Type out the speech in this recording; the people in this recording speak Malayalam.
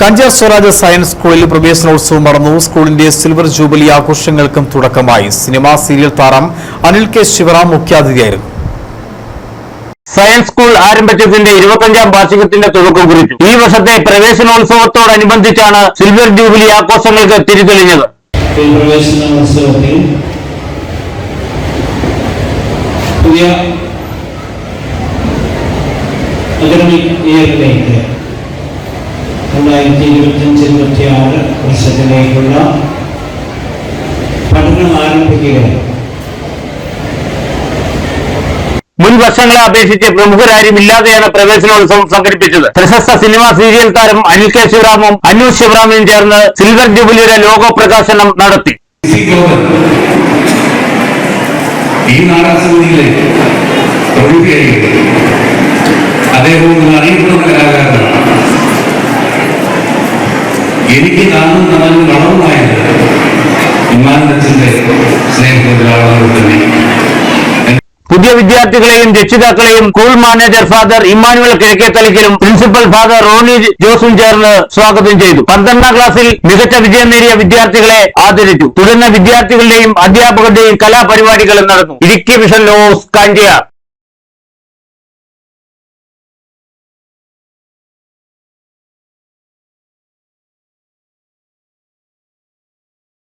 കഞ്ചാർ സ്വരാജ് സയൻസ് സ്കൂളിൽ പ്രവേശനോത്സവം നടന്നു. സ്കൂളിന്റെ സിൽവർ ജൂബിലി ആഘോഷങ്ങൾക്കും തുടക്കമായി. സിനിമാ സീരിയൽ താരം അനിൽ കെ ശിവറാം മുഖ്യാതിഥിയായിരുന്നു. സയൻസ് സ്കൂൾ ആരംഭിച്ചതിന്റെ ഇരുപത്തഞ്ചാം വാർഷികത്തിന്റെ തുടക്കം കുറിച്ചു. ഈ വർഷത്തെ പ്രവേശനോത്സവത്തോടനുബന്ധിച്ചാണ് സിൽവർ ജൂബിലി ആഘോഷങ്ങൾക്ക് തിരിതെളിഞ്ഞത്. പ്രവേശനോത്സവത്തിൽ പുതിയ അക്കാഡമിക് ഇയറിലേക്ക് ആറ് പഠനം ആരംഭിക്കുകയാണ് മുൻ വർഷങ്ങളെ അപേക്ഷിച്ച് പ്രമുഖരാരും ഇല്ലാതെയാണ് പ്രവേശനോത്സവം സംഘടിപ്പിച്ചത്. പ്രശസ്ത സിനിമാ സീരിയൽ താരം അനിൽ കെ ശിവറാമും അനു ശിവറാമിനും ചേർന്ന് സിൽവർ ജൂബിലിയുടെ ലോഗോ പ്രകാശനം നടത്തി ഈ പ്രതിനിധിയായി എനിക്ക് നാനും നാനും വളവുമായത് ഇമാനച്ചന്റെ സ്നേഹത്തിലാണ് പുതിയ വിദ്യാർത്ഥികളെയും രക്ഷിതാക്കളെയും സ്കൂൾ മാനേജർ ഫാദർ ഇമ്മാനുവൽ കിഴക്കേത്തലയ്ക്കലും പ്രിൻസിപ്പൽ ഫാദർ റോണി ജോസും ചേർന്ന് സ്വാഗതം ചെയ്തു. പന്ത്രണ്ടാം ക്ലാസ്സിൽ മികച്ച വിജയം നേടിയ വിദ്യാർത്ഥികളെ ആദരിച്ചു. തുടർന്ന് വിദ്യാർത്ഥികളുടെയും അധ്യാപകരുടെയും കലാപരിപാടികളും നടന്നു. ഇടുക്കി വിഷൻ ലോസ് കാഞ്ചിയാർ.